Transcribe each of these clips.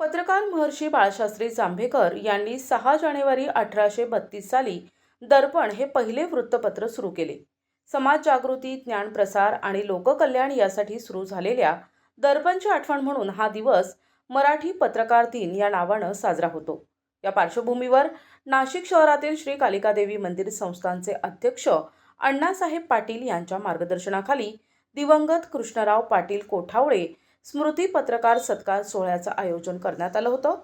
पत्रकार महर्षी बाळशास्त्री जांभेकर यांनी सहा जानेवारी अठराशे बत्तीस साली दर्पण हे पहिले वृत्तपत्र सुरू केले. समाज जागृती ज्ञानप्रसार आणि लोककल्याण यासाठी सुरू झालेल्या दर्पणची आठवण म्हणून हा दिवस मराठी पत्रकार दिन या नावानं साजरा होतो. या पार्श्वभूमीवर नाशिक शहरातील श्री कालिकादेवी मंदिर संस्थानचे अध्यक्ष अण्णासाहेब पाटील यांच्या मार्गदर्शनाखाली दिवंगत कृष्णराव पाटील कोठावळे स्मृती पत्रकार सत्कार सोहळ्याचं आयोजन करण्यात आलं होतं.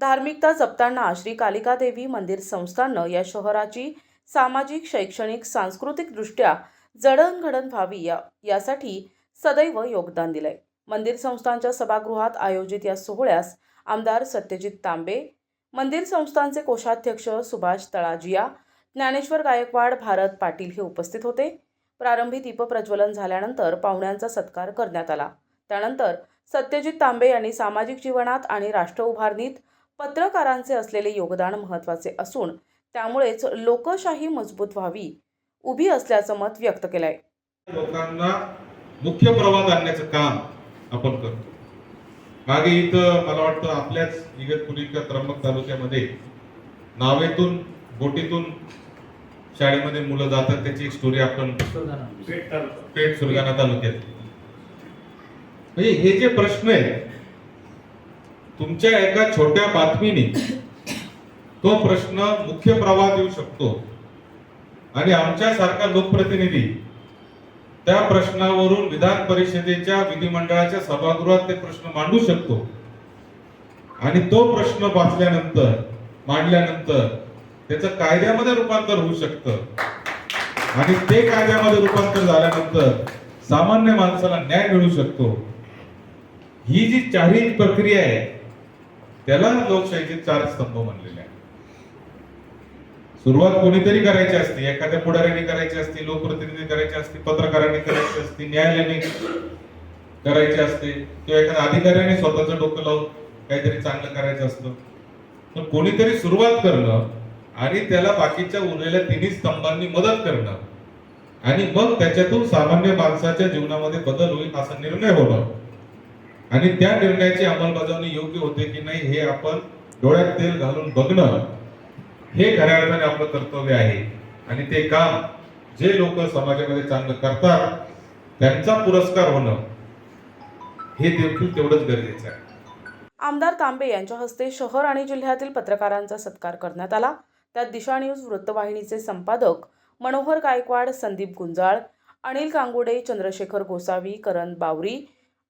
धार्मिकता जपताना श्री कालिकादेवी मंदिर संस्थाननं या शहराची सामाजिक शैक्षणिक सांस्कृतिकदृष्ट्या जडणघडण व्हावी या यासाठी सदैव योगदान दिलंय. मंदिर संस्थानच्या सभागृहात आयोजित या सोहळ्यास आमदार सत्यजित तांबे मंदिर संस्थानचे कोषाध्यक्ष सुभाष तळाजिया ज्ञानेश्वर गायकवाड भारत पाटील हे उपस्थित होते. प्रारंभी दीपप्रज्वलन झाल्यानंतर पाहुण्यांचा सत्कार करण्यात आला. त्यानंतर सत्यजित तांबे यांनी सामाजिक जीवनात आणि राष्ट्र उभारणीत पत्रकारांचे असलेले योगदान महत्त्वाचे असून त्यामुळेच लोकशाही मजबूत व्हावी उभी असल्याचं मत व्यक्त केलंय. लोकांना मुख्य प्रवाहात आणण्याचं काम आपण करतो. मागे इथं मला वाटतं आपल्याच इगतपुरी किंवा त्र्यंबक तालुक्यामध्ये नावेतून बोटीतून शाळेमध्ये मुलं जातात त्याची एक स्टोरी आपण पेठ सुरगाणा तालुक्यात. म्हणजे हे जे प्रश्न आहेत तुमच्या एका छोट्या बातमीने तो प्रश्न मुख्य प्रवाहात येऊ शकतो. आणि आमच्यासारखा लोकप्रतिनिधी त्या प्रश्नावरून विधान परिषदेच्या विधिमंडळाच्या सभागृहात ते प्रश्न मांडू शकतो. आणि तो प्रश्न वाचल्यानंतर मांडल्यानंतर त्याचं कायद्यामध्ये रूपांतर होऊ शकतं. आणि ते कायद्यामध्ये रूपांतर झाल्यानंतर सामान्य माणसाला न्याय मिळू शकतो. ही जी चारही प्रक्रिया आहे त्याला लोकशाहीचे चार स्तंभ म्हणलेले आहे सुरुवात कोणीतरी करायची असते एखाद्या पुढाऱ्याने करायची असते लोकप्रतिनिधी करायची असते पत्रकारांनी करायची असते न्यायालयाने करायची असते किंवा एखाद्या अधिकाऱ्याने स्वतःचं डोकं लावून काहीतरी चांगलं करायचं असतं. पण कोणीतरी सुरुवात करणं आणि त्याला बाकीच्या उरलेल्या तिन्ही स्तंभांनी मदत करणं आणि मग त्याच्यातून सामान्य माणसाच्या जीवनामध्ये बदल होईल असा निर्णय होणं. आणि त्या निर्णयाची अंमलबजावणी योग्य होते की नाही हे आपण डोळ्यात तेल घालून बघणं हे खऱ्या अर्थाने आपलं कर्तव्य आहे. आणि ते काम जे लोक समाजामध्ये चांगलं करतात त्यांचा पुरस्कार होणं हे देखील तेवढंच गरजेचं आहे. आमदार तांबे यांच्या हस्ते शहर आणि जिल्ह्यातील पत्रकारांचा सत्कार करण्यात आला. त्यात दिशा न्यूज वृत्तवाहिनीचे संपादक मनोहर गायकवाड संदीप गुंजाळ अनिल कांगुडे चंद्रशेखर गोसावी करण बावरी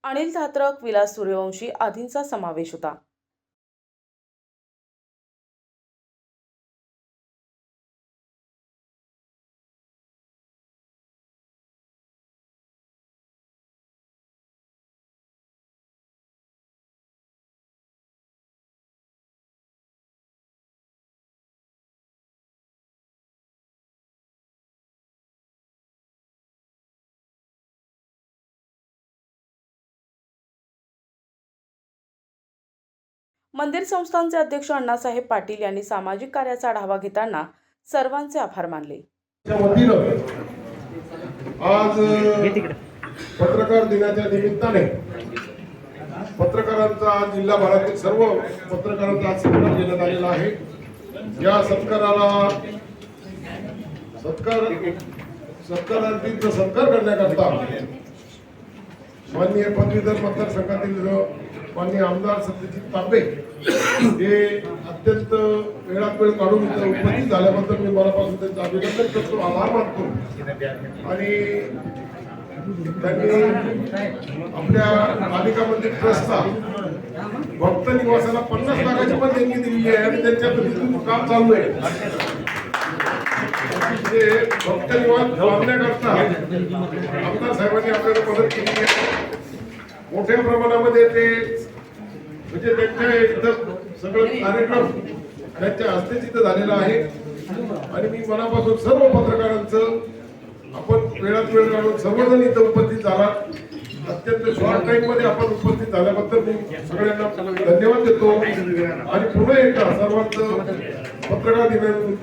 अनिल धात्रक विलास सूर्यवंशी आदींचा समावेश होता. मंदिर संस्थानचे अध्यक्ष अण्णासाहेब पाटील यांनी सामाजिक कार्याचा आढावा घेताना सर्वांचे आभार मानले. आज पत्रकार दिनाच्या निमित्ताने पत्रकारांचा आज जिल्हाभरातील सर्व पत्रकारांचा आज सत्कार घेण्यात आलेला आहे. या सत्काराला सत्कार सत्कारार्थींचा सत्कार करण्याकरता माननीय पदवीधर मतदारसंघातील माननीय आमदार सत्यजित तांबे हे अत्यंत वेळात वेळ काढून उपस्थित झाल्याबद्दल मी मनापासून त्यांचं अभिनंदन करतो आभार मानतो. आणि त्यांनी आपल्या पालिका मंदिर ट्रस्टचा भक्त निवासाला पन्नास लाखाची पण देणगी दिली आहे आणि त्यांच्या पद्धतीतून काम चालू आहे. ते भक्त निवास बांधण्याकरता आमदार साहेबांनी आपल्याला मदत केली आहे. मोठ्या प्रमाणामध्ये ते म्हणजे त्यांच्या इथं सगळं कार्यक्रम त्यांच्या हस्ते तिथं झालेला आहे. आणि मी मनापासून सर्व पत्रकारांचं आपण वेळात वेळ काढून सर्वजण इथं उपस्थित झाला. अत्यंत शॉर्ट टाइममध्ये आपण उपस्थित झाल्याबद्दल मी सगळ्यांना धन्यवाद देतो. आणि पुन्हा एकदा सर्वांचं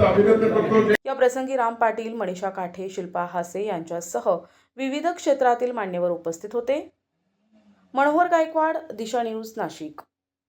अभिनंदन करतो. या प्रसंगी राम पाटील मनीषा काठे शिल्पा हासे यांच्यासह विविध क्षेत्रातील मान्यवर उपस्थित होते. मनोहर गायकवाड दिशा न्यूज नाशिक.